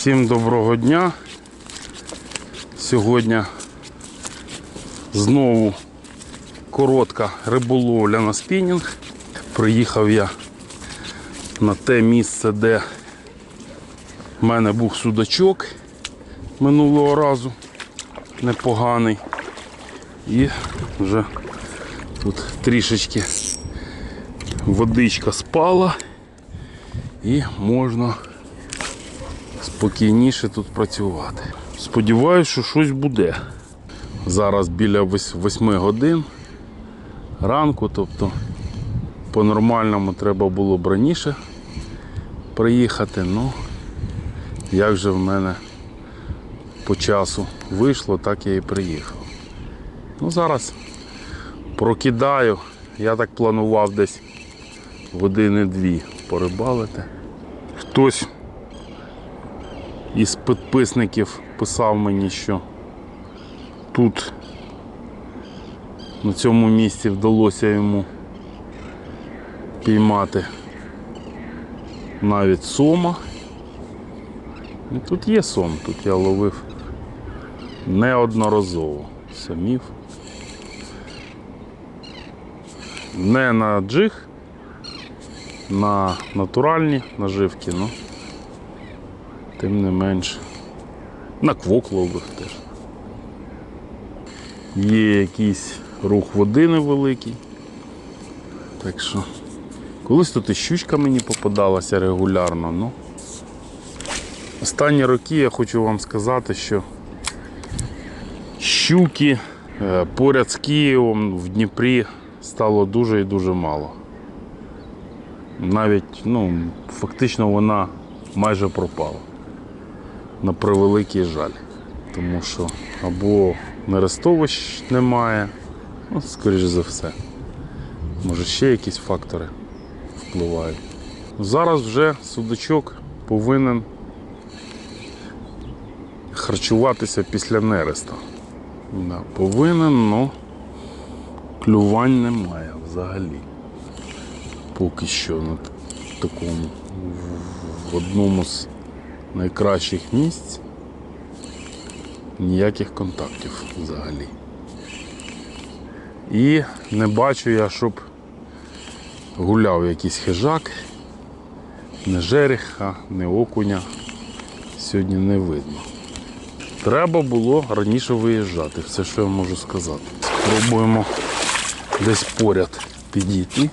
Всім доброго дня. Сьогодні знову коротка риболовля на спінінг. Приїхав я на те місце, де в мене був судачок минулого разу непоганий. І вже тут трішечки водичка спала і можна спокійніше тут працювати. Сподіваюсь, що щось буде. Зараз біля 8 годин ранку, тобто по-нормальному треба було б раніше приїхати. Ну, як же в мене по часу вийшло, так я і приїхав. Ну, зараз прокидаю. Я так планував десь години-дві порибалити. Хтось із підписників писав мені, що тут на цьому місці вдалося йому піймати навіть сома. І тут є сом, тут я ловив неодноразово самів. Не на джиг, на натуральні наживки, ну тим не менш. На квок ловив теж. Є якийсь рух води невеликий. Так що колись тут і щучка мені попадалася регулярно. Ну, останні роки я хочу вам сказати, що щуки е, поряд з Києвом в Дніпрі стало дуже і дуже мало. Навіть, ну, фактично вона майже пропала. На превеликий жаль. Тому що або нерестовищ немає, ну, скоріш за все. Може ще якісь фактори впливають. Зараз вже судачок повинен харчуватися після нереста. Да, повинен, але клювань немає взагалі. Поки що на такому в- в одному з найкращих місць ніяких контактів взагалі. І не бачу я, щоб гуляв якийсь хижак, не жереха, не окуня. Сьогодні не видно. Треба було раніше виїжджати, все, що я можу сказати. Спробуємо десь поряд підійти.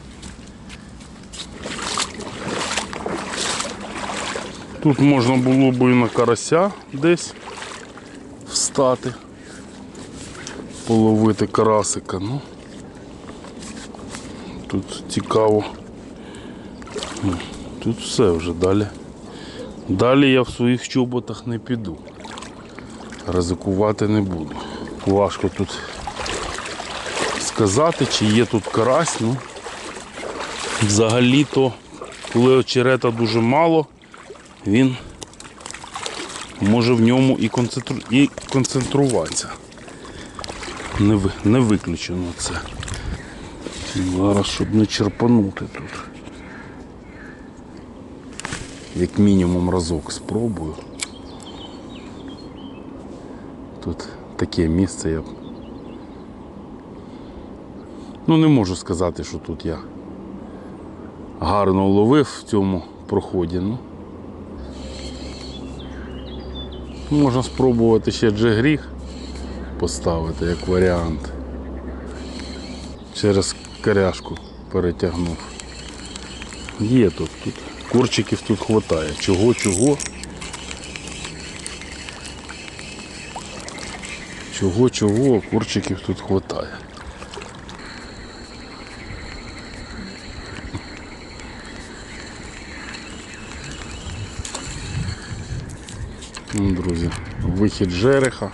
Тут можна було б і на карася десь встати, половити карасика. Ну, тут цікаво. Тут все вже далі. Далі я в своїх чоботах не піду. Ризикувати не буду. Важко тут сказати, чи є тут карась. Ну, взагалі-то, коли очерета дуже мало, він може в ньому і, концентру... і концентруватися. Не, ви... не виключено це. Зараз, щоб не черпанути тут. Як мінімум разок спробую. Тут таке місце я. Ну не можу сказати, що тут я гарно ловив в цьому проході. Ну. Можна спробувати ще джегріг поставити як варіант. Через коряшку перетягнув. Є тут, тут. Корчиків тут вистачає. Чого, чого. Чого, чого, корчиків тут хватає. Ну, друзі, вихід жереха.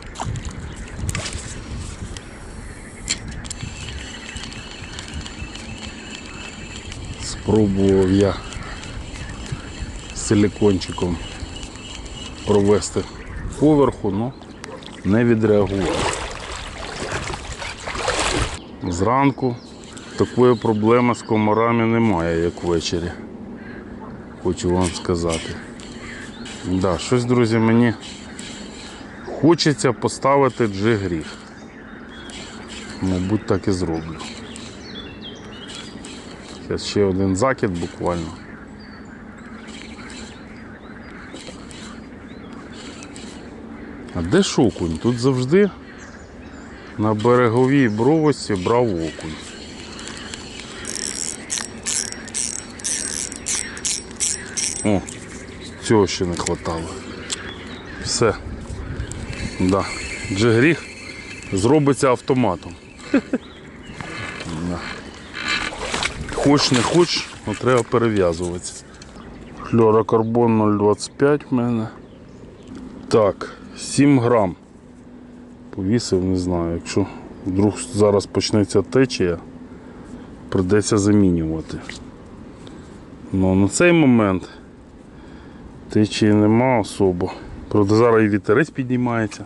Спробував я силикончиком провести поверху, але не відреагував. Зранку такої проблеми з комарами немає, як ввечері. Хочу вам сказати. Да, щось, друзі, мені хочеться поставити джигріг. Мабуть, так і зроблю. Зараз ще один закид буквально. А де ж окунь? Тут завжди на береговій бровості брав окунь. Цього ще не хватало. Все. Да. Джигріг зробиться автоматом. Да. Хоч не хоч, але треба перев'язуватися. Флюорокарбон 0,25 в мене. Так, 7 грам. Повісив, не знаю. Якщо вдруг зараз почнеться течія, придеться замінювати. Ну на цей момент течії нема особо. Правда, зараз і вітерець піднімається.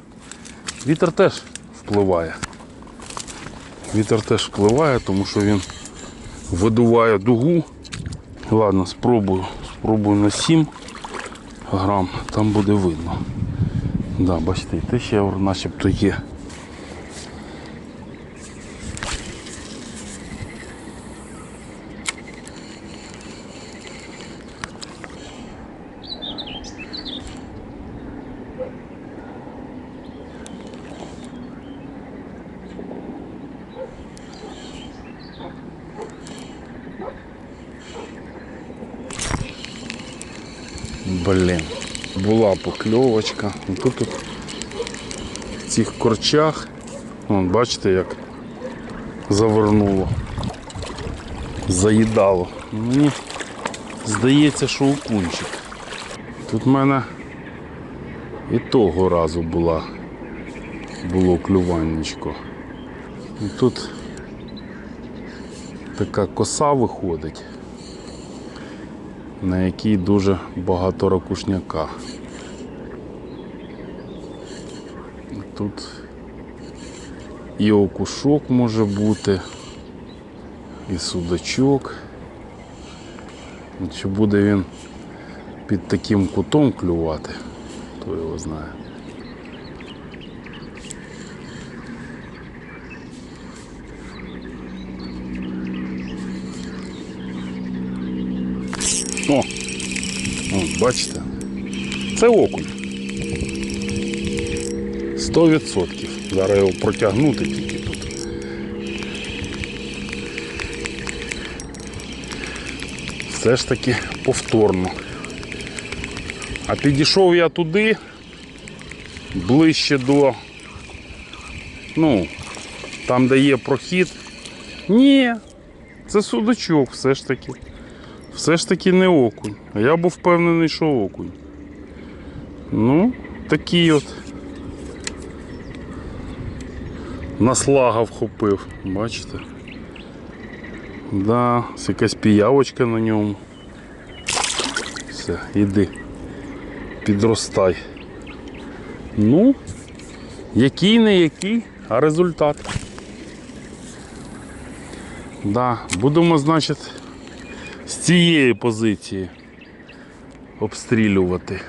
Вітер теж впливає. Вітер теж впливає, тому що він видуває дугу. Ладно, спробую. Спробую на 7 грам, там буде видно. Да, бачите, те ще начебто є. Блін, була покльовочка. Тут, в цих корчах, вон, бачите, як завернуло, заїдало. Мені здається, що окунчик. Тут в мене і того разу була, було клюваннячко. Тут така коса виходить на якій дуже багато ракушняка. Тут і окушок може бути, і судачок. Чи буде він під таким кутом клювати, хто його знає. О, О, бачите? Це окунь. 100%. Зараз його протягнути тільки тут. Все ж таки повторно. А підійшов я туди, ближче до, ну, там, де є прохід. Ні, це судочок все ж таки. Все ж таки не окунь. А я був впевнений, що окунь. Ну, такий от. Наслага вхопив, бачите? Да, якась піявочка на ньому. Все, іди. Підростай. Ну, який не який, а результат. Да, будемо, значить, цієї позиції обстрілювати.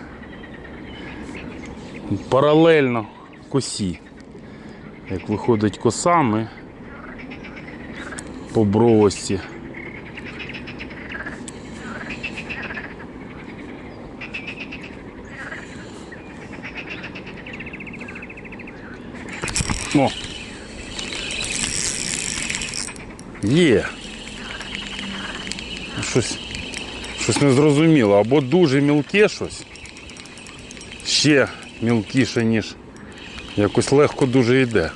Паралельно косі. Як виходить коса, ми по бровості. О! Є. Щось, щось незрозуміло. Або дуже мілке щось. Ще мілкіше, ніж якось легко дуже йде.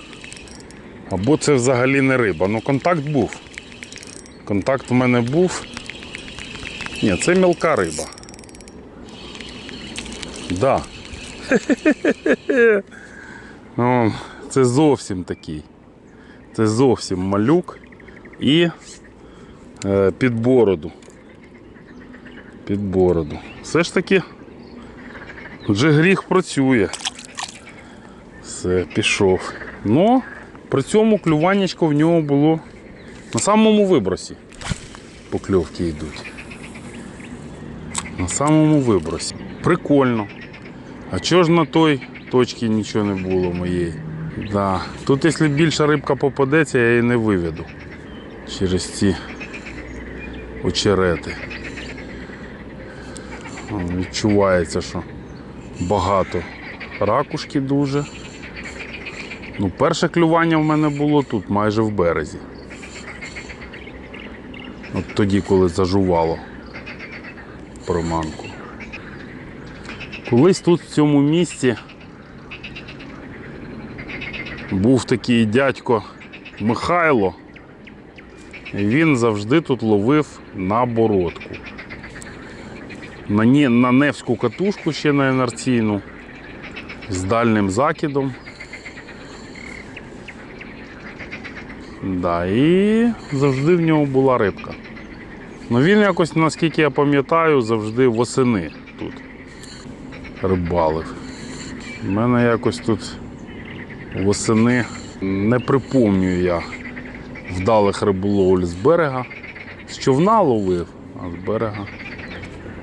Або це взагалі не риба. Ну контакт був. Контакт у мене був. Ні, це мілка риба. Да. О, це зовсім такий. Це зовсім малюк і е, під бороду. Під бороду. Все ж таки вже гріх працює. Все, пішов. Ну, при цьому клюваннячко в нього було на самому вибросі. Покльовки йдуть. На самому вибросі. Прикольно. А чого ж на той точці нічого не було моєї? Да. Тут, якщо більша рибка попадеться, я її не виведу через ці очерети. О, Відчувається, що багато ракушки дуже. Ну, перше клювання в мене було тут, майже в березі. От тоді, коли зажувало приманку. Колись тут в цьому місці був такий дядько Михайло. І він завжди тут ловив на бородку. На, на Невську катушку ще на інерційну з дальним закидом. Да, і завжди в нього була рибка. Ну він якось, наскільки я пам'ятаю, завжди восени тут рибалив. У мене якось тут восени не припомнюю я вдалих риболовль з берега. З човна ловив, а з берега.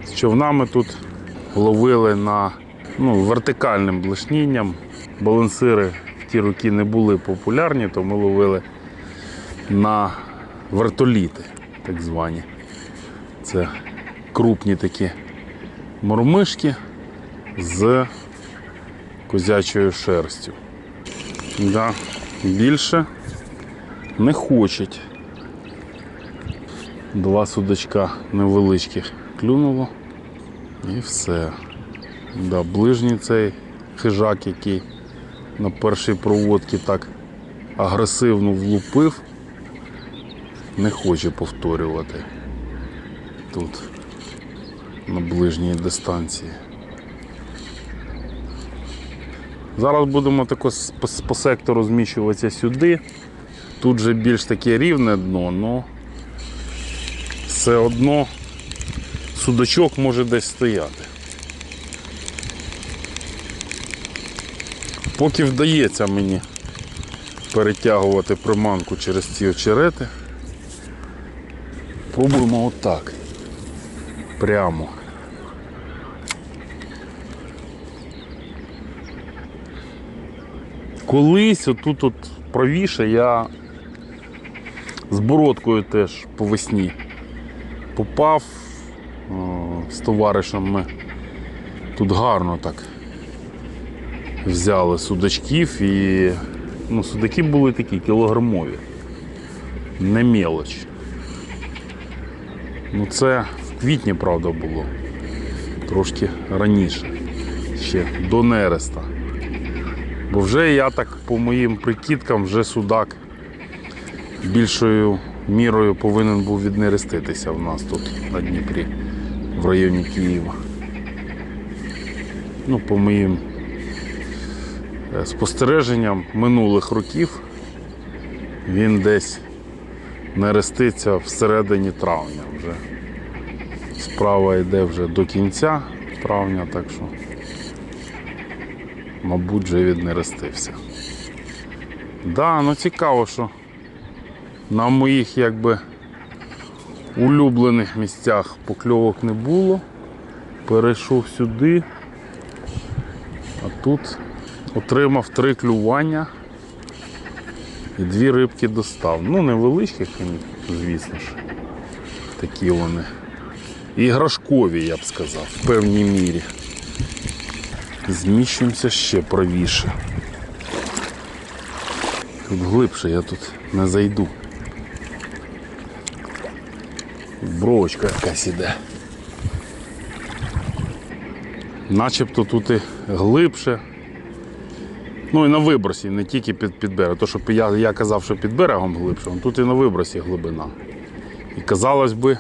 З човнами тут ловили на ну, вертикальним блешнінням. Балансири в ті роки не були популярні, то ми ловили на вертоліти, так звані. Це крупні такі мормишки з козячою шерстю. Да, більше не хочуть. Два судачка невеличких клюнуло і все. Да, ближній цей хижак, який на першій проводці так агресивно влупив, не хоче повторювати тут на ближній дистанції. Зараз будемо тако по, по сектору зміщуватися сюди. Тут же більш таке рівне дно, але все одно судачок може десь стояти. Поки вдається мені перетягувати приманку через ці очерети, пробуємо отак. Прямо. Колись отут от правіше я з бородкою теж по весні попав з товаришем ми тут гарно так взяли судачків і ну, судаки були такі кілограмові. Не мелоч. Ну це в квітні, правда, було. Трошки раніше. Ще до нереста. Бо вже я так по моїм прикидкам вже судак більшою мірою повинен був віднереститися в нас тут на Дніпрі, в районі Києва. Ну, по моїм е, спостереженням минулих років він десь нереститься всередині травня вже. Справа йде вже до кінця травня, так що мабуть, вже віднерестився. Да, ну цікаво, що на моїх якби улюблених місцях покльовок не було. Перейшов сюди, а тут отримав три клювання і дві рибки достав. Ну, невеличкі, звісно ж. Такі вони. Іграшкові, я б сказав, в певній мірі. Зміщуємося ще правіше. Тут глибше я тут не зайду. Бровочка якась іде. Начебто тут і глибше. Ну і на вибросі, не тільки під, під берег. То, що я, я казав, що під берегом глибше, тут і на вибросі глибина. І казалось би,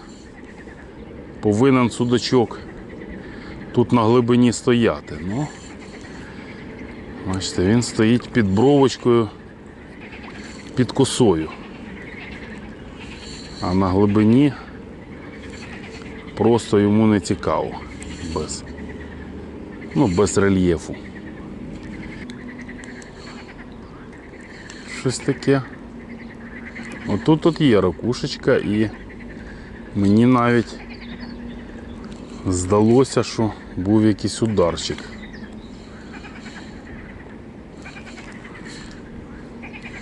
повинен судачок тут на глибині стояти. Ну, бачите, він стоїть під бровочкою, під косою. А на глибині просто йому не цікаво, без, ну, без рельєфу. Щось таке. Отут тут є ракушечка і мені навіть здалося, що був якийсь ударчик.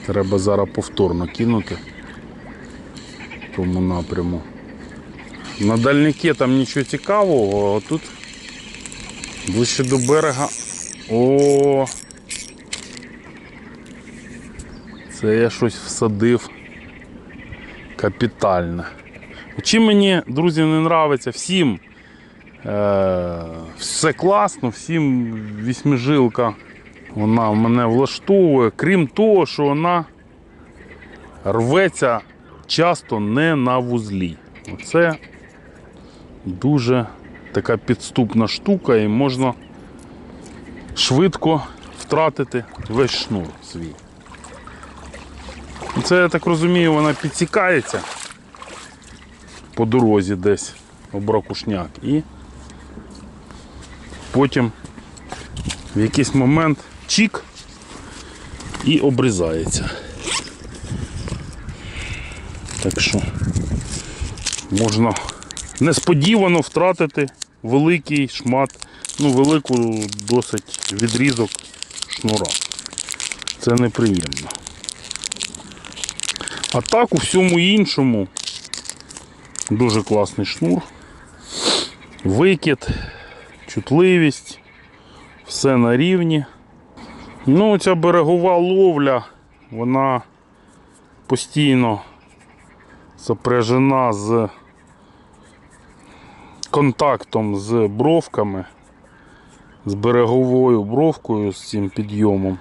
Треба зараз повторно кинути в тому напряму. На дальняки там нічого цікавого, а тут ближче до берега. О! Це я щось всадив капітальне. Чим мені, друзі, не нравиться, всім е, все класно, всім вісьмижилка вона мене влаштовує, крім того, що вона рветься часто не на вузлі. Оце дуже така підступна штука і можна швидко втратити весь шнур свій. Це, я так розумію, вона підсікається по дорозі десь об ракушняк і потім в якийсь момент чік і обрізається. Так що можна несподівано втратити великий шмат, ну велику досить відрізок шнура. Це неприємно. А так у всьому іншому дуже класний шнур. Викид, чутливість, все на рівні. Ну, ця берегова ловля, вона постійно сопряжена з контактом з бровками, з береговою бровкою, з цим підйомом.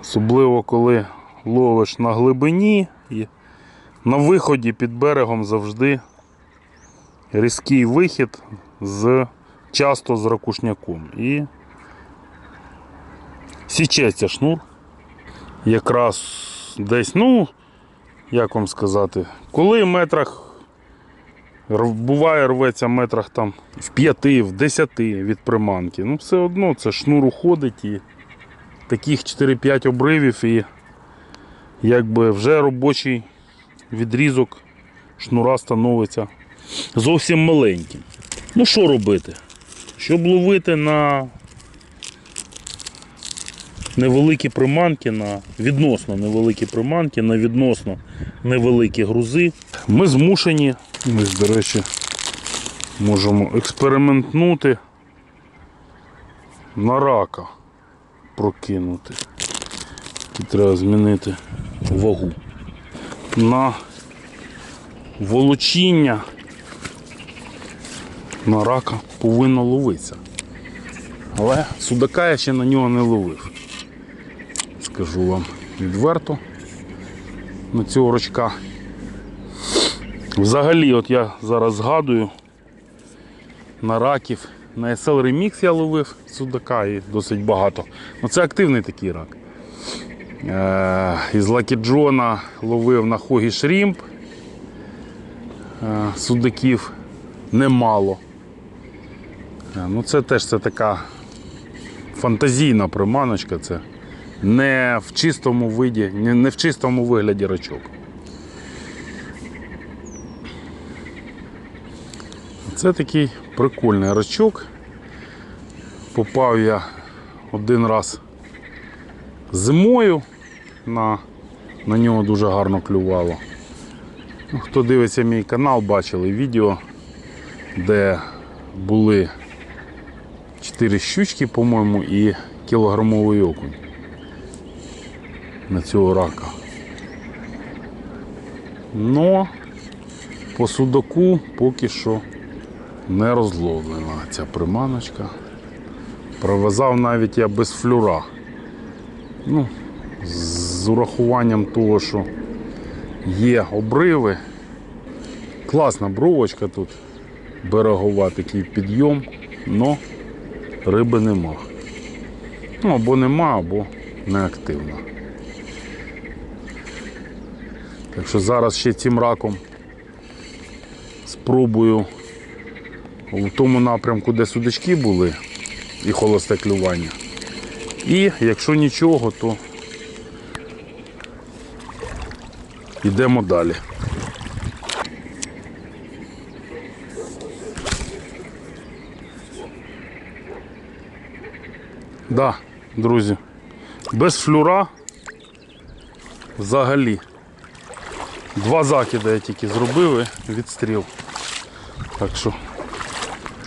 Особливо коли ловиш на глибині і на виході під берегом завжди різкий вихід з часто з ракушняком. І січеться шнур. Якраз десь, ну, як вам сказати, коли в метрах буває рветься в метрах там в п'яти, в десяти від приманки. Ну, все одно це шнур уходить і таких 4-5 обривів і якби вже робочий відрізок шнура становиться зовсім маленьким. Ну що робити? Щоб ловити на невеликі приманки, на відносно невеликі приманки, на відносно невеликі грузи, ми змушені, ми, до речі, можемо експериментнути на рака прокинути. І треба змінити вагу. На волочіння на рака повинно ловитися. Але судака я ще на нього не ловив. Скажу вам відверто на цього рочка. Взагалі, от я зараз згадую на раків. На SL Remix я ловив судака і досить багато. Ну це активний такий рак. Е, із Джона ловив на Хогі Шрімп. Е, судаків немало. Е, Ну, це теж це така фантазійна приманочка. Це не в чистому виді, не в чистому вигляді рачок. Це такий прикольний рачок. Попав я один раз зимою, на, на нього дуже гарно клювало. Ну, хто дивиться мій канал, бачили відео, де були 4 щучки, по-моєму, і кілограмовий окунь на цього рака. Но по судаку поки що не розловлена ця приманочка. Провязав навіть я без флюра. Ну, з урахуванням того, що є обриви. Класна бровочка тут, берегова такий підйом, але риби нема. Ну, або нема, або неактивна. Так що зараз ще цим раком спробую в тому напрямку, де судачки були і холосте клювання. І якщо нічого, то йдемо далі. Да, друзі, без флюра взагалі. Два закиди я тільки зробив і відстріл. Так що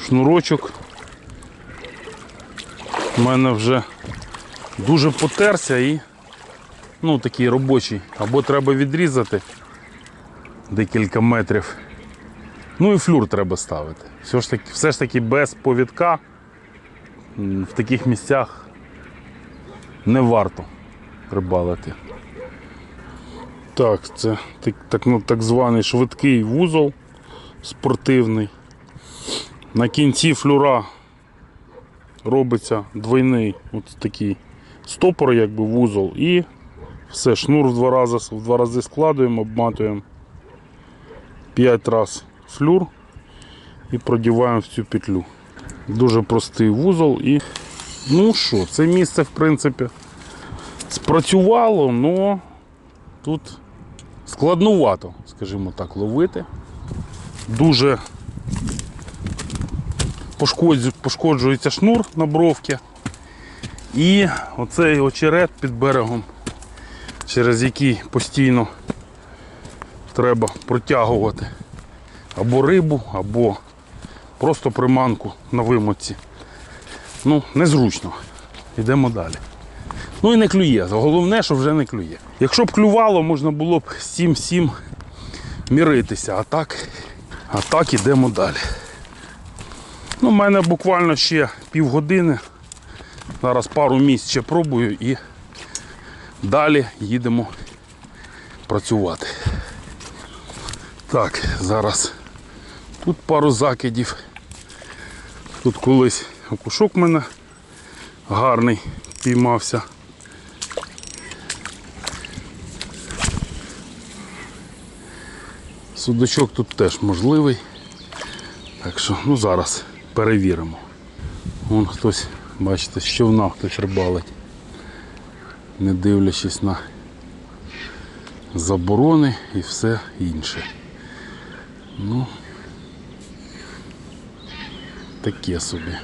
шнурочок у мене вже дуже потерся і ну, такий робочий. Або треба відрізати декілька метрів. Ну і флюр треба ставити. Все ж таки, все ж таки без повідка в таких місцях не варто рибалити. Так, це так, так, ну, так званий швидкий вузол спортивний. На кінці флюра робиться двойний от такий стопор, якби вузол, і все, шнур в два рази, в два рази складуємо, обматуємо 5 разів флюр і продіваємо в цю петлю. Дуже простий вузол і ну що, це місце в принципі спрацювало, але тут складнувато, скажімо так, ловити. Дуже пошкоджується шнур на бровці. І оцей очерет під берегом, через який постійно треба протягувати або рибу, або просто приманку на вимоці. Ну, незручно. Йдемо далі. Ну і не клює. Головне, що вже не клює. Якщо б клювало, можна було б 7-7 міритися, а так, а так ідемо далі. Ну, У мене буквально ще півгодини. Зараз пару місць ще пробую і далі їдемо працювати. Так, зараз тут пару закидів. Тут колись окушок в мене гарний піймався. Судочок тут теж можливий. Так що, ну зараз перевіримо. Вон хтось, бачите, з човна хтось рибалить, не дивлячись на заборони і все інше. Ну, таке собі.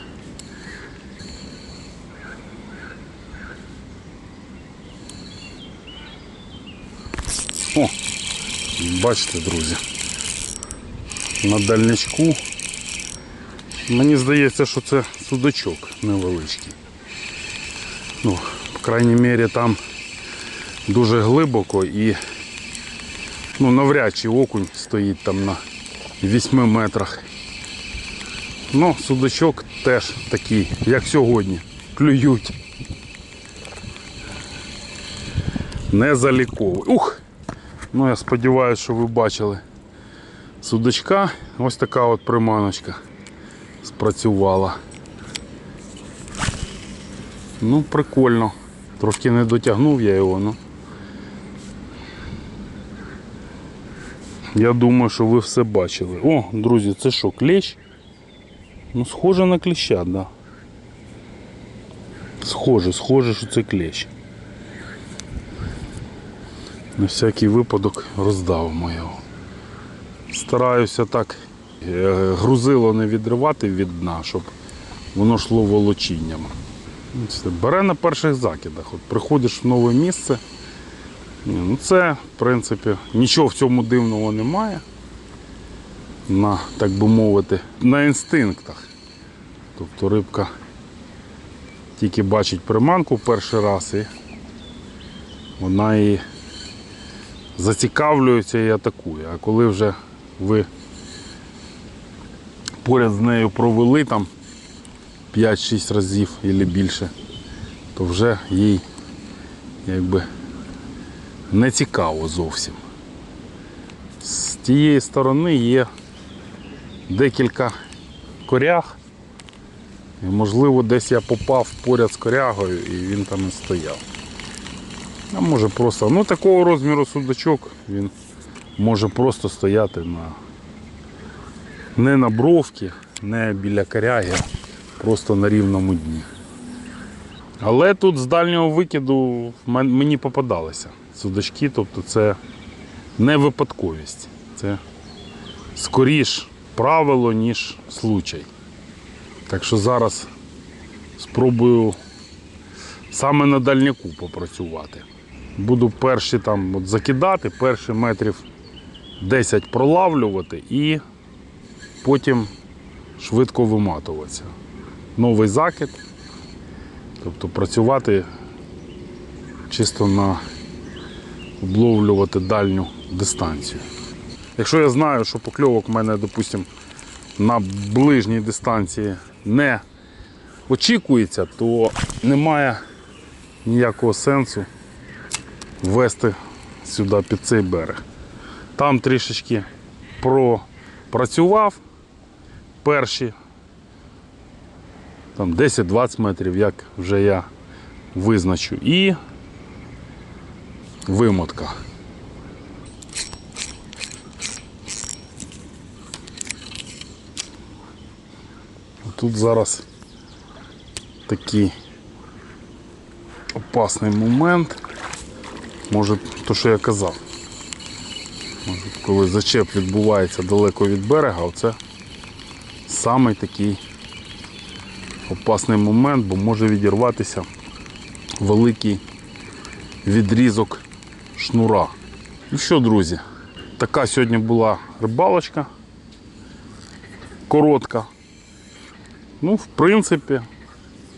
О, бачите, друзі, на дальнячку. Мені здається, що це судачок невеличкий. Ну, по крайній мірі там дуже глибоко і ну, навряд чи окунь стоїть там на 8 метрах. Ну, судачок теж такий, як сьогодні. Клюють. Не заліковий. Ух! Ну, я сподіваюся, що ви бачили судачка. Ось така от приманочка спрацювала. Ну, прикольно. Трошки не дотягнув я його, ну. Я думаю, що ви все бачили. О, друзі, це що, клещ? Ну, схоже на клеща, так. Да. Схоже, схоже, що це клещ. На всякий випадок роздавимо його. Стараюся так грузило не відривати від дна, щоб воно йшло волочінням. Бере на перших закидах. От приходиш в нове місце. Ну це, в принципі, нічого в цьому дивного немає. На, так би мовити, на інстинктах. Тобто рибка тільки бачить приманку перший раз і вона її зацікавлюється і атакує. А коли вже ви поряд з нею провели там 5-6 разів або більше, то вже їй якби не цікаво зовсім. З тієї сторони є декілька коряг. І, можливо, десь я попав поряд з корягою і він там і стояв. А може просто, ну такого розміру судачок, він може просто стояти на не на бровці, не біля коряги, просто на рівному дні. Але тут з дальнього викиду мені попадалися судачки, тобто це не випадковість. Це скоріш правило, ніж случай. Так що зараз спробую саме на дальняку попрацювати. Буду перші там от закидати, перші метрів 10 пролавлювати і потім швидко виматуватися. Новий закид, тобто працювати чисто на обловлювати дальню дистанцію. Якщо я знаю, що покльовок в мене, допустимо, на ближній дистанції не очікується, то немає ніякого сенсу вести сюди під цей берег. Там трішечки пропрацював перші там 10-20 метрів, як вже я визначу, і вимотка. Тут зараз такий опасний момент. Може, то, що я казав. Може, коли зачеп відбувається далеко від берега, оце самий такий опасний момент, бо може відірватися великий відрізок шнура. Ну що, друзі, така сьогодні була рибалочка. Коротка. Ну, в принципі,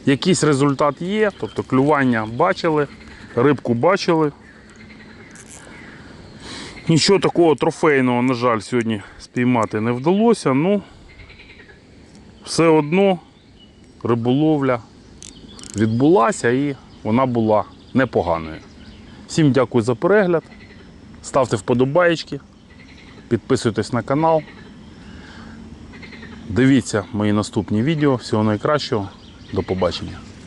якийсь результат є, тобто клювання бачили, рибку бачили. Нічого такого трофейного, на жаль, сьогодні спіймати не вдалося, ну все одно риболовля відбулася і вона була непоганою. Всім дякую за перегляд. Ставте вподобаєчки, підписуйтесь на канал. Дивіться мої наступні відео. Всього найкращого. До побачення.